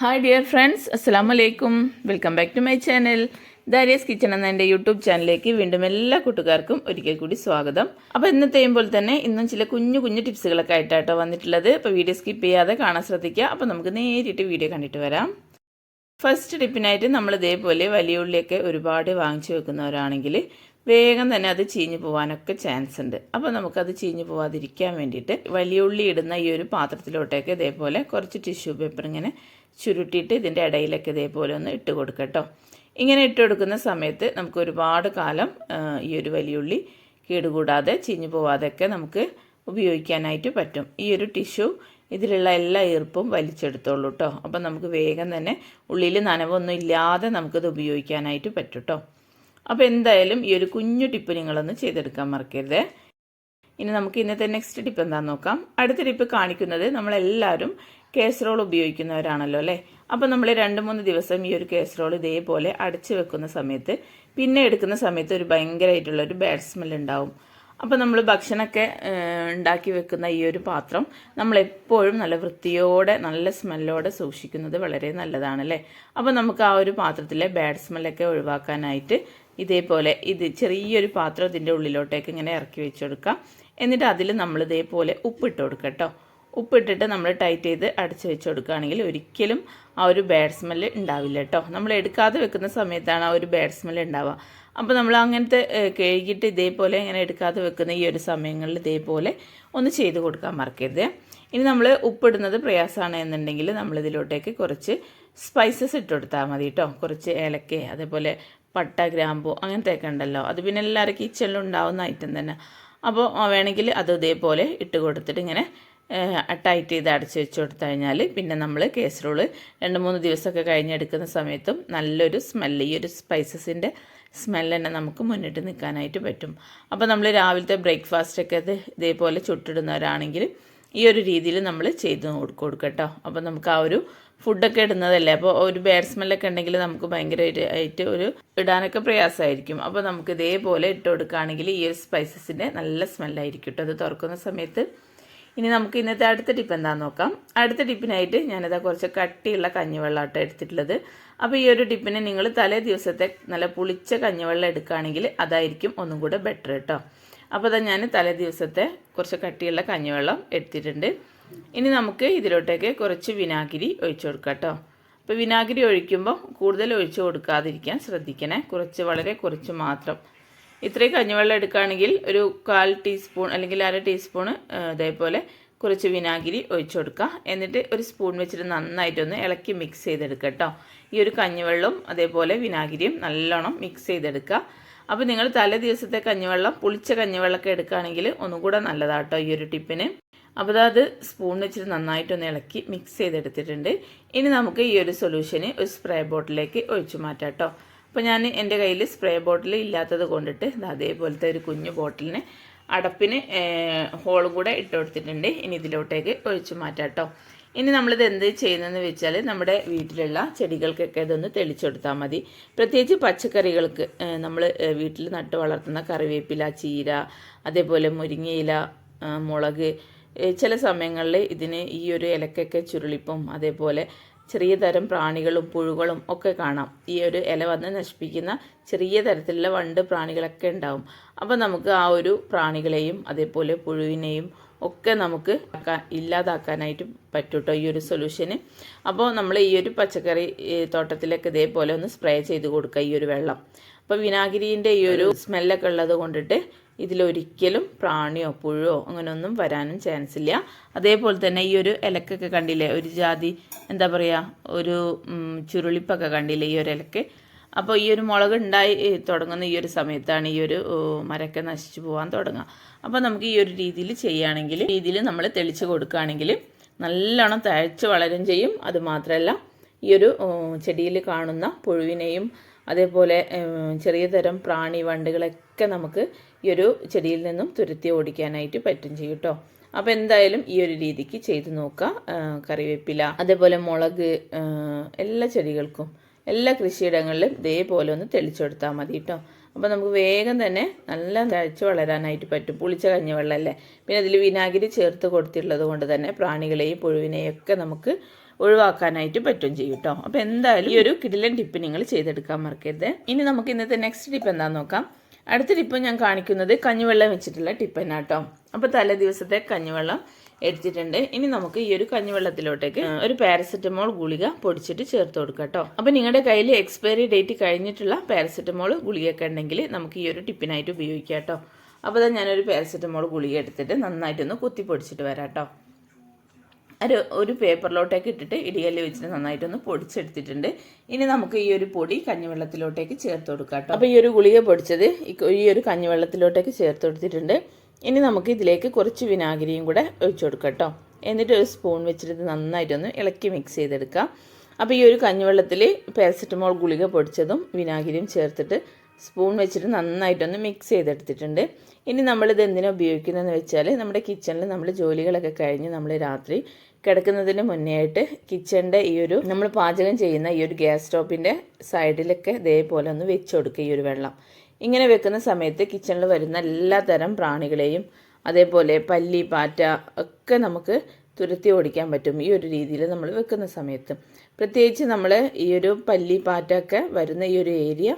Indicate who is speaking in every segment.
Speaker 1: Hi dear friends അസ്സാം വലൈക്കും welcome back to my channel Darius kitchen എന്ന എന്റെ യൂട്യൂബ് ചാനലിലേക്ക് വീണ്ടും എല്ലാ കൂട്ടുകാർക്കും ഒരിക്കൽ കൂടി സ്വാഗതം. അപ്പോൾ ഇന്നത്തെയും പോലെ തന്നെ ഇന്നും ചില കുഞ്ഞു കുഞ്ഞു ടിപ്സുകളൊക്കെ ആയിട്ടാട്ടോ വന്നിട്ടുള്ളത്. അപ്പോൾ വീഡിയോ സ്കിപ്പ് ചെയ്യാതെ കാണാൻ ശ്രദ്ധിക്കുക. അപ്പോൾ നമുക്ക് നേരിട്ട് വീഡിയോ കണ്ടിട്ട് വരാം. ഫസ്റ്റ് ടിപ്പിനായിട്ട് നമ്മൾ ഇതേപോലെ വലിയ ഉള്ളിയൊക്കെ ഒരുപാട് വാങ്ങിച്ചു വെക്കുന്നവരാണെങ്കിൽ വേഗം തന്നെ അത് ചീഞ്ഞു പോകാനൊക്കെ ചാൻസ് ഉണ്ട്. അപ്പോൾ നമുക്കത് ചീഞ്ഞു പോവാതിരിക്കാൻ വേണ്ടിയിട്ട് വലിയ ഉള്ളി ഇടുന്ന ഈ ഒരു പാത്രത്തിലോട്ടേക്ക് ഇതേപോലെ കുറച്ച് ടിഷ്യൂ പേപ്പർ ഇങ്ങനെ ചുരുട്ടിയിട്ട് ഇതിന്റെ ഇടയിലൊക്കെ ഇതേപോലെ ഒന്ന് ഇട്ട് കൊടുക്കട്ടോ ഇങ്ങനെ ഇട്ട് കൊടുക്കുന്ന സമയത്ത് നമുക്ക് ഒരുപാട് കാലം ഈ ഒരു വലിയ ഉള്ളി കേടുകൂടാതെ ചീഞ്ഞു പോവാതെയൊക്കെ നമുക്ക് ഉപയോഗിക്കാനായിട്ട് പറ്റും. ഈ ഒരു ടിഷ്യൂ ഇതിലുള്ള എല്ലാ ഈർപ്പും വലിച്ചെടുത്തോളൂ കേട്ടോ അപ്പം നമുക്ക് വേഗം തന്നെ ഉള്ളിൽ നനവൊന്നും ഇല്ലാതെ നമുക്കത് ഉപയോഗിക്കാനായിട്ട് പറ്റും കേട്ടോ അപ്പോൾ എന്തായാലും ഈ ഒരു കുഞ്ഞു ടിപ്പ് നിങ്ങളൊന്ന് ചെയ്തെടുക്കാൻ മറക്കരുത്. ഇനി നമുക്ക് ഇന്നത്തെ നെക്സ്റ്റ് ടിപ്പ് എന്താണെന്ന് നോക്കാം. അടുത്ത ടിപ്പ് കാണിക്കുന്നത് നമ്മളെല്ലാവരും കേസറോൾ ഉപയോഗിക്കുന്നവരാണല്ലോ അല്ലേ? അപ്പോൾ നമ്മൾ രണ്ട് മൂന്ന് ദിവസം ഈ ഒരു കേസറോൾ ഇതേപോലെ അടച്ചു വെക്കുന്ന സമയത്ത് പിന്നെ എടുക്കുന്ന സമയത്ത് ഒരു ഭയങ്കരമായിട്ടുള്ള ഒരു ബാഡ് സ്മെൽ ഉണ്ടാവും. അപ്പോൾ നമ്മൾ ഭക്ഷണമൊക്കെ ഉണ്ടാക്കി വെക്കുന്ന ഈ ഒരു പാത്രം നമ്മൾ എപ്പോഴും നല്ല വൃത്തിയോടെ നല്ല സ്മെല്ലോടെ സൂക്ഷിക്കുന്നത് വളരെ നല്ലതാണല്ലേ അപ്പോൾ നമുക്ക് ആ ഒരു പാത്രത്തിലെ ബാഡ് സ്മെല്ലൊക്കെ ഒഴിവാക്കാനായിട്ട് ഇതേപോലെ ഇത് ചെറിയൊരു പാത്രം ഇതിന്റെ ഉള്ളിലോട്ടേക്ക് ഇങ്ങനെ ഇറക്കി വെച്ച് കൊടുക്കാം എന്നിട്ട് അതിൽ നമ്മൾ ഇതേപോലെ ഉപ്പിട്ട് കൊടുക്കുക കേട്ടോ ഉപ്പിട്ടിട്ട് നമ്മൾ ടൈറ്റ് ചെയ്ത് അടച്ച് വെച്ച് കൊടുക്കുകയാണെങ്കിൽ ഒരിക്കലും ആ ഒരു ബാഡ് സ്മെല്ല് ഉണ്ടാവില്ല കേട്ടോ നമ്മൾ എടുക്കാതെ വെക്കുന്ന സമയത്താണ് ആ ഒരു ബാഡ് സ്മെല്ല് ഉണ്ടാവുക. അപ്പോൾ നമ്മൾ അങ്ങനത്തെ കഴുകിയിട്ട് ഇതേപോലെ ഇങ്ങനെ എടുക്കാതെ വെക്കുന്ന ഈ ഒരു സമയങ്ങളിൽ ഇതേപോലെ ഒന്ന് ചെയ്ത് കൊടുക്കാൻ മറക്കരുത്. ഇനി നമ്മൾ ഉപ്പിടുന്നത് പ്രയാസമാണ് എന്നുണ്ടെങ്കിൽ നമ്മളിതിലോട്ടേക്ക് കുറച്ച് സ്പൈസസ് ഇട്ട് കൊടുത്താൽ മതി കേട്ടോ കുറച്ച് ഏലക്ക അതേപോലെ പട്ട ഗ്രാമ്പു അങ്ങനത്തെയൊക്കെ ഉണ്ടല്ലോ. അത് പിന്നെ എല്ലാവരും കിച്ചണിലും ഉണ്ടാവുന്ന ഐറ്റം തന്നെ അപ്പോൾ വേണമെങ്കിൽ അത് ഇതേപോലെ ഇട്ട് കൊടുത്തിട്ട് ഇങ്ങനെ ടൈറ്റ് ചെയ്ത് അടച്ച് വെച്ച് കൊടുത്തു കഴിഞ്ഞാൽ പിന്നെ നമ്മൾ കേസറോൾ രണ്ട് മൂന്ന് ദിവസമൊക്കെ കഴിഞ്ഞെടുക്കുന്ന സമയത്തും നല്ലൊരു സ്മെല്ല് ഈ ഒരു സ്പൈസസിന്റെ സ്മെല്ല് തന്നെ നമുക്ക് മുന്നിട്ട് നിൽക്കാനായിട്ട് പറ്റും. അപ്പോൾ നമ്മൾ രാവിലത്തെ ബ്രേക്ക്ഫാസ്റ്റൊക്കെ അത് ഇതേപോലെ ചുട്ടിടുന്നവരാണെങ്കിൽ ഈ ഒരു രീതിയിൽ നമ്മൾ ചെയ്ത് കൊടുക്കുക കേട്ടോ അപ്പോൾ നമുക്ക് ആ ഒരു ഫുഡൊക്കെ ഇടുന്നതല്ലേ? അപ്പോൾ ഒരു ബാഡ് സ്മെല്ലൊക്കെ ഉണ്ടെങ്കിൽ നമുക്ക് ഭയങ്കരമായിട്ട് ഒരു ഇടാനൊക്കെ പ്രയാസമായിരിക്കും. അപ്പോൾ നമുക്ക് ഇതേപോലെ ഇട്ട് കൊടുക്കുകയാണെങ്കിൽ ഈ ഒരു സ്പൈസസിന്റെ നല്ല സ്മെല്ലായിരിക്കും കേട്ടോ. അത് തുറക്കുന്ന സമയത്ത് ഇനി നമുക്ക് ഇന്നത്തെ അടുത്ത ടിപ്പ് എന്താണെന്ന് നോക്കാം. അടുത്ത ടിപ്പിനായിട്ട് ഞാനിതാ കുറച്ച് കട്ടിയുള്ള കഞ്ഞിവെള്ളമാട്ടോ എടുത്തിട്ടുള്ളത്. അപ്പോൾ ഈ ഒരു ടിപ്പിന് നിങ്ങൾ തലേ ദിവസത്തെ നല്ല പുളിച്ച കഞ്ഞിവെള്ളം എടുക്കുകയാണെങ്കിൽ അതായിരിക്കും ഒന്നും കൂടെ ബെറ്റർ കേട്ടോ അപ്പോൾ അതാ ഞാൻ തലേ ദിവസത്തെ കുറച്ച് കട്ടിയുള്ള കഞ്ഞിവെള്ളം എടുത്തിട്ടുണ്ട്. ഇനി നമുക്ക് ഇതിലോട്ടേക്ക് കുറച്ച് വിനാഗിരി ഒഴിച്ചു കൊടുക്കാം കേട്ടോ അപ്പോൾ വിനാഗിരി ഒഴിക്കുമ്പോൾ കൂടുതൽ ഒഴിച്ചു കൊടുക്കാതിരിക്കാൻ ശ്രദ്ധിക്കണേ. കുറച്ച് വളരെ കുറച്ച് മാത്രം. ഇത്രയും കഞ്ഞിവെള്ളം എടുക്കുകയാണെങ്കിൽ ഒരു കാൽ ടീസ്പൂൺ അല്ലെങ്കിൽ അര ടീസ്പൂൺ ഇതേപോലെ കുറച്ച് വിനാഗിരി ഒഴിച്ചു കൊടുക്കുക. എന്നിട്ട് ഒരു സ്പൂൺ വെച്ചിട്ട് നന്നായിട്ടൊന്ന് ഇളക്കി മിക്സ് ചെയ്തെടുക്കുക കേട്ടോ ഈ ഒരു കഞ്ഞിവെള്ളവും അതേപോലെ വിനാഗിരിയും നല്ലോണം മിക്സ് ചെയ്തെടുക്കുക. അപ്പോൾ നിങ്ങൾ തലേ ദിവസത്തെ കഞ്ഞിവെള്ളം പുളിച്ച കഞ്ഞിവെള്ളമൊക്കെ എടുക്കുകയാണെങ്കിൽ ഒന്നും കൂടെ നല്ലതാട്ടോ ഈ ഒരു ടിപ്പിന്. അപ്പോൾ അത് സ്പൂൺ വെച്ചിട്ട് നന്നായിട്ടൊന്ന് ഇളക്കി മിക്സ് ചെയ്തെടുത്തിട്ടുണ്ട്. ഇനി നമുക്ക് ഈ ഒരു സൊല്യൂഷന് ഒരു സ്പ്രേ ബോട്ടിലേക്ക് ഒഴിച്ചു മാറ്റാം കേട്ടോ അപ്പോൾ ഞാൻ എന്റെ കയ്യിൽ സ്പ്രേ ബോട്ടിൽ ഇല്ലാത്തത് കൊണ്ടിട്ട് ഇത് അതേപോലത്തെ ഒരു കുഞ്ഞു ബോട്ടിലിന് അടപ്പിന് ഹോളും കൂടെ ഇട്ട് കൊടുത്തിട്ടുണ്ട്. ഇനി ഇതിലോട്ടേക്ക് ഒഴിച്ചു മാറ്റാം കേട്ടോ ഇനി നമ്മളിത് എന്ത് ചെയ്യുന്നതെന്ന് വെച്ചാൽ നമ്മുടെ വീട്ടിലുള്ള ചെടികൾക്കൊക്കെ ഇതൊന്ന് തെളിച്ചെടുത്താൽ മതി. പ്രത്യേകിച്ച് പച്ചക്കറികൾക്ക് നമ്മൾ വീട്ടിൽ നട്ട് വളർത്തുന്ന കറിവേപ്പില ചീര അതേപോലെ മുരിങ്ങയില മുളക് ചില സമയങ്ങളിൽ ഇതിന് ഈ ഒരു ഇലക്കൊക്കെ ചുരുളിപ്പും അതേപോലെ ചെറിയ തരം പ്രാണികളും പുഴുകളും ഒക്കെ കാണാം. ഈ ഒരു ഇല വന്ന് നശിപ്പിക്കുന്ന ചെറിയ തരത്തിലുള്ള വണ്ട് പ്രാണികളൊക്കെ ഉണ്ടാവും. അപ്പോൾ നമുക്ക് ആ ഒരു പ്രാണികളെയും അതേപോലെ പുഴുവിനെയും ഒക്കെ നമുക്ക് ഇല്ലാതാക്കാനായിട്ട് പറ്റും കേട്ടോ ഈ ഒരു സൊല്യൂഷന് അപ്പോൾ നമ്മൾ ഈ ഒരു പച്ചക്കറി തോട്ടത്തിലൊക്കെ ഇതേപോലെ ഒന്ന് സ്പ്രേ ചെയ്ത് കൊടുക്കുക ഈ ഒരു വെള്ളം. അപ്പോൾ വിനാഗിരിന്റെ ഈ ഒരു സ്മെല്ലൊക്കെ ഉള്ളത് കൊണ്ടിട്ട് ഇതിലൊരിക്കലും പ്രാണിയോ പുഴുവോ അങ്ങനെയൊന്നും വരാനും ചാൻസ് ഇല്ല. അതേപോലെ തന്നെ ഈ ഒരു ഇലക്കൊക്കെ കണ്ടില്ലേ? ഒരു ജാതി എന്താ പറയുക ഒരു ചുരുളിപ്പൊക്കെ കണ്ടില്ലേ? ഈ ഒരു ഇലക്ക് അപ്പോൾ ഈ ഒരു മുളക് ഉണ്ടായി തുടങ്ങുന്ന ഈ ഒരു സമയത്താണ് ഈ ഒരു മരൊക്കെ നശിച്ചു പോകാൻ തുടങ്ങുക. അപ്പോൾ നമുക്ക് ഈ ഒരു രീതിയിൽ ചെയ്യുകയാണെങ്കിൽ രീതിയിൽ നമ്മൾ തെളിച്ച് കൊടുക്കുകയാണെങ്കിൽ നല്ലോണം തഴച്ച് വളരും ചെയ്യും. അതുമാത്രമല്ല ഈ ഒരു ചെടിയിൽ കാണുന്ന പുഴുവിനെയും അതേപോലെ ചെറിയ തരം പ്രാണി വണ്ടുകളൊക്കെ നമുക്ക് ഈ ഒരു ചെടിയിൽ നിന്നും തുരുത്തി ഓടിക്കാനായിട്ട് പറ്റും ചെയ്യും കേട്ടോ. അപ്പോൾ എന്തായാലും ഈ ഒരു രീതിക്ക് ചെയ്ത് നോക്കുക കറിവേപ്പില അതേപോലെ മുളക് എല്ലാ ചെടികൾക്കും എല്ലാ കൃഷിയിടങ്ങളിലും ഇതേപോലെ ഒന്ന് തെളിച്ചെടുത്താൽ മതി കേട്ടോ അപ്പോൾ നമുക്ക് വേഗം തന്നെ നല്ല തഴച്ച് വളരാനായിട്ട് പറ്റും. പുളിച്ച കഞ്ഞിവെള്ളമല്ലേ പിന്നെ അതിൽ വിനാഗിരി ചേർത്ത് കൊടുത്തിട്ടുള്ളത് കൊണ്ട് തന്നെ പ്രാണികളെയും പുഴുവിനെയും ഒക്കെ നമുക്ക് ഒഴിവാക്കാനായിട്ട് പറ്റും ചെയ്യും കേട്ടോ അപ്പോൾ എന്തായാലും ഈ ഒരു കിടിലൻ ടിപ്പ് നിങ്ങൾ ചെയ്തെടുക്കാൻ മറക്കരുത്. ഇനി നമുക്ക് ഇന്നത്തെ നെക്സ്റ്റ് ടിപ്പ് എന്താണെന്ന് നോക്കാം. അടുത്ത ടിപ്പ് ഞാൻ കാണിക്കുന്നത് കഞ്ഞിവെള്ളം വെച്ചിട്ടുള്ള ടിപ്പ് തന്നെ കേട്ടോ അപ്പോൾ തലേ ദിവസത്തെ കഞ്ഞിവെള്ളം എടുത്തിട്ടുണ്ട്. ഇനി നമുക്ക് ഈ ഒരു കഞ്ഞിവെള്ളത്തിലോട്ടേക്ക് ഒരു പാരസെറ്റമോൾ ഗുളിക പൊടിച്ചിട്ട് ചേർത്ത് കൊടുക്കാം കേട്ടോ. അപ്പോൾ നിങ്ങളുടെ കയ്യിൽ എക്സ്പയറി ഡേറ്റ് കഴിഞ്ഞിട്ടുള്ള പാരസെറ്റമോൾ ഗുളികയൊക്കെ ഉണ്ടെങ്കിൽ നമുക്ക് ഈ ഒരു ടിപ്പിനായിട്ട് ഉപയോഗിക്കാം കേട്ടോ. അപ്പോൾ തന്നെ ഞാനൊരു പാരസെറ്റമോൾ ഗുളിക എടുത്തിട്ട് നന്നായിട്ടൊന്ന് കുത്തി പൊടിച്ചിട്ട് വരാം കേട്ടോ. ഒരു ഒരു പേപ്പറിലോട്ടേക്ക് ഇട്ടിട്ട് ഇടികല്ല് വെച്ചിട്ട് നന്നായിട്ടൊന്ന് പൊടിച്ചെടുത്തിട്ടുണ്ട്. ഇനി നമുക്ക് ഈ ഒരു പൊടി കഞ്ഞിവെള്ളത്തിലോട്ടേക്ക് ചേർത്ത് കൊടുക്കാം കേട്ടോ. അപ്പോൾ ഈ ഒരു ഗുളിക പൊടിച്ചത് ഈ ഒരു കഞ്ഞിവെള്ളത്തിലോട്ടേക്ക് ചേർത്ത് കൊടുത്തിട്ടുണ്ട്. ഇനി നമുക്ക് ഇതിലേക്ക് കുറച്ച് വിനാഗിരിയും കൂടെ ഒഴിച്ചു കൊടുക്കാം കേട്ടോ. എന്നിട്ട് ഒരു സ്പൂൺ വെച്ചിട്ട് നന്നായിട്ടൊന്ന് ഇളക്കി മിക്സ് ചെയ്തെടുക്കാം. അപ്പോൾ ഈ ഒരു കഞ്ഞിവെള്ളത്തിൽ പാരസെറ്റമോൾ ഗുളിക പൊടിച്ചതും വിനാഗിരിയും ചേർത്തിട്ട് സ്പൂൺ വെച്ചിട്ട് നന്നായിട്ടൊന്ന് മിക്സ് ചെയ്തെടുത്തിട്ടുണ്ട്. ഇനി നമ്മളിത് എന്തിനാണ് ഉപയോഗിക്കുന്നതെന്ന് വെച്ചാൽ നമ്മുടെ കിച്ചണിൽ നമ്മൾ ജോലികളൊക്കെ കഴിഞ്ഞ് നമ്മൾ രാത്രി കിടക്കുന്നതിന് മുന്നേ ആയിട്ട് കിച്ചണിന്റെ ഈ ഒരു നമ്മൾ പാചകം ചെയ്യുന്ന ഈ ഒരു ഗ്യാസ് സ്റ്റോപ്പിന്റെ സൈഡിലൊക്കെ ഇതേപോലെ ഒന്ന് വെച്ച് കൊടുക്കുക ഈ ഒരു വെള്ളം. ഇങ്ങനെ വെക്കുന്ന സമയത്ത് കിച്ചണിൽ വരുന്ന എല്ലാ തരം പ്രാണികളെയും അതേപോലെ പല്ലി പാറ്റ ഒക്കെ നമുക്ക് തുരത്തി ഓടിക്കാൻ പറ്റും ഈ ഒരു രീതിയിൽ നമ്മൾ വെക്കുന്ന സമയത്ത്. പ്രത്യേകിച്ച് നമ്മൾ ഈ ഒരു പല്ലി പാറ്റ ഒക്കെ വരുന്ന ഈ ഒരു ഏരിയ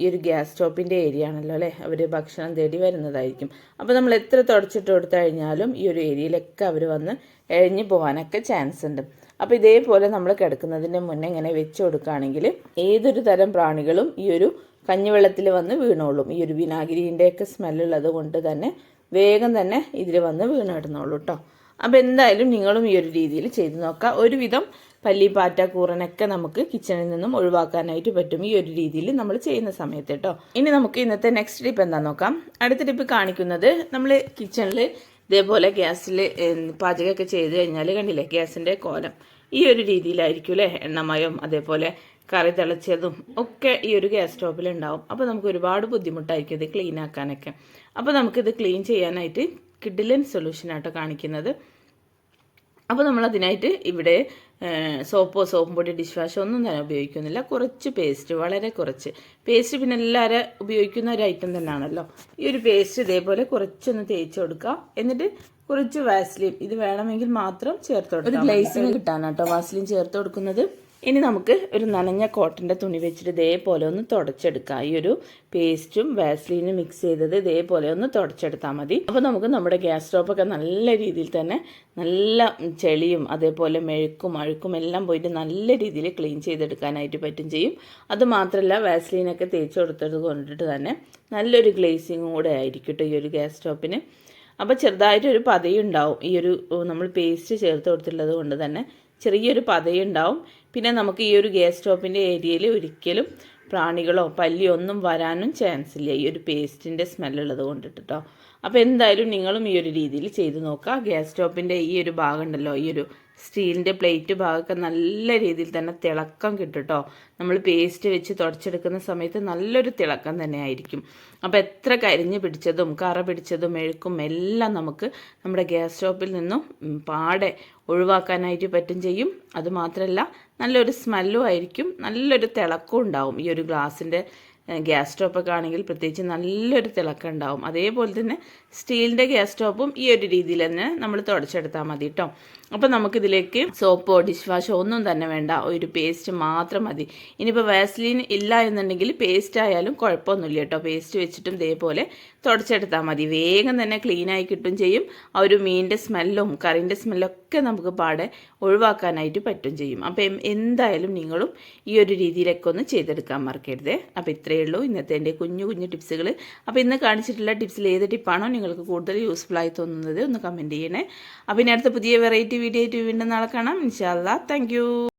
Speaker 1: ഈ ഒരു ഗ്യാസ് സ്റ്റോപ്പിന്റെ ഏരിയ ആണല്ലോ അല്ലേ? അവർ ഭക്ഷണം തേടി വരുന്നതായിരിക്കും. അപ്പോൾ നമ്മൾ എത്ര തുടച്ചിട്ട് കൊടുത്തു കഴിഞ്ഞാലും ഈ ഒരു ഏരിയയിലൊക്കെ അവർ വന്ന് എഴഞ്ഞു പോകാനൊക്കെ ചാൻസ് ഉണ്ട്. അപ്പോൾ ഇതേപോലെ നമ്മൾ കിടക്കുന്നതിന്റെ മുന്നേ ഇങ്ങനെ വെച്ച് കൊടുക്കുകയാണെങ്കിൽ ഏതൊരു തരം പ്രാണികളും ഈ ഒരു കഞ്ഞിവെള്ളത്തിൽ വന്ന് വീണോളും. ഈ ഒരു വിനാഗിരിന്റെയൊക്കെ സ്മെല്ലുള്ളത് കൊണ്ട് തന്നെ വേഗം തന്നെ ഇതിൽ വന്ന് വീണിടുന്നോളൂ കേട്ടോ അപ്പോൾ എന്തായാലും നിങ്ങളും ഈ ഒരു രീതിയിൽ ചെയ്ത് നോക്കുക ഒരുവിധം പല്ലി പാറ്റ കൂറനൊക്കെ നമുക്ക് കിച്ചണിൽ നിന്നും ഒഴിവാക്കാനായിട്ട് പറ്റും ഈ ഒരു രീതിയിൽ നമ്മൾ ചെയ്യുന്ന സമയത്ത് കേട്ടോ ഇനി നമുക്ക് ഇന്നത്തെ നെക്സ്റ്റ് ടിപ്പ് എന്താ നോക്കാം. അടുത്ത ടിപ്പ് കാണിക്കുന്നത് നമ്മൾ കിച്ചണിൽ ഇതേപോലെ ഗ്യാസിൽ പാചകമൊക്കെ ചെയ്ത് കഴിഞ്ഞാൽ കണ്ടില്ലേ? ഗ്യാസിന്റെ കോലം. ഈ ഒരു രീതിയിലായിരിക്കും അല്ലേ എണ്ണമയം അതേപോലെ കറി തിളച്ചതും ഒക്കെ ഈ ഒരു ഗ്യാസ് സ്റ്റോപ്പിൽ ഉണ്ടാവും. അപ്പോൾ നമുക്ക് ഒരുപാട് ബുദ്ധിമുട്ടായിരിക്കും ഇത് ക്ലീൻ ആക്കാനൊക്കെ. അപ്പോൾ നമുക്കിത് ക്ലീൻ ചെയ്യാനായിട്ട് കിഡിലൻ സൊല്യൂഷനാട്ടോ കാണിക്കുന്നത്. അപ്പോൾ നമ്മൾ അതിനായിട്ട് ഇവിടെ സോപ്പോ സോപ്പും പൊടി ഡിഷ് വാഷോ ഒന്നും തന്നെ ഉപയോഗിക്കുന്നില്ല. കുറച്ച് പേസ്റ്റ് വളരെ കുറച്ച്. പേസ്റ്റ് പിന്നെ എല്ലാവരും ഉപയോഗിക്കുന്ന ഒരു ഐറ്റം തന്നെയാണല്ലോ. ഈ ഒരു പേസ്റ്റ് ഇതേപോലെ കുറച്ചൊന്ന് തേച്ച് കൊടുക്കുക. എന്നിട്ട് കുറച്ച് വാസ്ലിൻ ഇത് വേണമെങ്കിൽ മാത്രം ചേർത്ത് കൊടുക്കുക ഒരു ഗ്ലേസിങ് കിട്ടാനാട്ടോ വാസ്ലിൻ ചേർത്ത് കൊടുക്കുന്നത്. ഇനി നമുക്ക് ഒരു നനഞ്ഞ കോട്ടന്റെ തുണി വെച്ചിട്ട് ഇതേപോലെ ഒന്ന് തുടച്ചെടുക്കാം. ഈ ഒരു പേസ്റ്റും വാസ്ലീനും മിക്സ് ചെയ്തത് ഇതേപോലെ ഒന്ന് തുടച്ചെടുത്താൽ മതി. അപ്പോൾ നമുക്ക് നമ്മുടെ ഗ്യാസ് സ്റ്റോപ്പൊക്കെ നല്ല രീതിയിൽ തന്നെ നല്ല ചെളിയും അതേപോലെ മെഴുക്കും അഴുക്കും എല്ലാം പോയിട്ട് നല്ല രീതിയിൽ ക്ലീൻ ചെയ്തെടുക്കാനായിട്ട് പറ്റും ചെയ്യും. അതുമാത്രമല്ല വാസ്ലീനൊക്കെ തേച്ച് കൊടുത്തത് കൊണ്ടിട്ട് തന്നെ നല്ലൊരു ഗ്ലേസിങ്ങും കൂടെ ആയിരിക്കും ഈ ഒരു ഗ്യാസ് സ്റ്റോപ്പിന്. അപ്പോൾ ചെറുതായിട്ടൊരു പതയുണ്ടാവും. ഈ ഒരു നമ്മൾ പേസ്റ്റ് ചേർത്ത് കൊടുത്തിട്ടുള്ളത് കൊണ്ട് തന്നെ ചെറിയൊരു പതയുണ്ടാവും. പിന്നെ നമുക്ക് ഈ ഒരു ഗ്യാസ് സ്റ്റോപ്പിന്റെ ഏരിയയിൽ ഒരിക്കലും പ്രാണികളോ പല്ലിയോ ഒന്നും വരാനും ചാൻസ് ഇല്ല. ഈ ഒരു പേസ്റ്റിന്റെ സ്മെല്ലുള്ളത് കൊണ്ടിട്ട് കേട്ടോ അപ്പോൾ എന്തായാലും നിങ്ങളും ഈ ഒരു രീതിയിൽ ചെയ്ത് നോക്കുക. ഗ്യാസ് സ്റ്റോപ്പിന്റെ ഈ ഒരു ഭാഗം ഉണ്ടല്ലോ ഈ ഒരു സ്റ്റീലിന്റെ പ്ലേറ്റ് ഭാഗമൊക്കെ നല്ല രീതിയിൽ തന്നെ തിളക്കം കിട്ടും നമ്മൾ പേസ്റ്റ് വെച്ച് തുടച്ചെടുക്കുന്ന സമയത്ത് നല്ലൊരു തിളക്കം തന്നെ ആയിരിക്കും. അപ്പോൾ എത്ര കരിഞ്ഞ് പിടിച്ചതും കറ പിടിച്ചതും മെഴുക്കും എല്ലാം നമുക്ക് നമ്മുടെ ഗ്യാസ് സ്റ്റോപ്പിൽ നിന്നും പാടെ ഒഴിവാക്കാനായിട്ട് പറ്റും ചെയ്യും. അതുമാത്രമല്ല നല്ലൊരു സ്മെല്ലും ആയിരിക്കും നല്ലൊരു തിളക്കവും ഉണ്ടാവും ഈ ഒരു ഗ്ലാസിന്റെ ഗ്യാസ് സ്റ്റോപ്പൊക്കെ ആണെങ്കിൽ പ്രത്യേകിച്ച് നല്ലൊരു തിളക്കം ഉണ്ടാവും. അതേപോലെ തന്നെ സ്റ്റീലിന്റെ ഗ്യാസ് സ്റ്റോപ്പും ഈ ഒരു രീതിയിൽ തന്നെ നമ്മൾ തുടച്ചെടുത്താൽ മതി കേട്ടോ അപ്പോൾ നമുക്കിതിലേക്ക് സോപ്പോ ഡിഷ് വാഷോ ഒന്നും തന്നെ വേണ്ട. ഒരു പേസ്റ്റ് മാത്രം മതി. ഇനിയിപ്പോൾ വാസ്ലിൻ ഇല്ല എന്നുണ്ടെങ്കിൽ പേസ്റ്റ് ആയാലും കുഴപ്പമൊന്നുമില്ല കേട്ടോ പേസ്റ്റ് വെച്ചിട്ടും ഇതേപോലെ തുടച്ചെടുത്താൽ മതി. വേഗം തന്നെ ക്ലീനായി കിട്ടും ചെയ്യും. ആ ഒരു മീനിന്റെ സ്മെല്ലും കറിന്റെ സ്മെല്ലൊക്കെ നമുക്ക് പാടെ ഒഴിവാക്കാനായിട്ട് പറ്റും ചെയ്യും. അപ്പം എന്തായാലും നിങ്ങളും ഈ ഒരു രീതിയിലൊക്കെ ഒന്ന് ചെയ്തെടുക്കാൻ മറക്കരുത്. അപ്പോൾ ഇത്രയേ ഉള്ളൂ. ഇന്നത്തെ എന്റെ കുഞ്ഞു കുഞ്ഞു ടിപ്സുകൾ അപ്പോൾ ഇന്ന് കാണിച്ചിട്ടുള്ള ടിപ്സിൽ ഏത് ടിപ്പാണോ നിങ്ങൾക്ക് കൂടുതൽ യൂസ്ഫുൾ ആയി തോന്നുന്നത് ഒന്ന് കമന്റ് ചെയ്യണേ. അപ്പോൾ ഇനി അടുത്ത പുതിയ വെറൈറ്റി വീഡിയോ ആയിട്ട് വീണ്ടും നാളെ കാണാം. ഇൻഷാല്ലാ താങ്ക്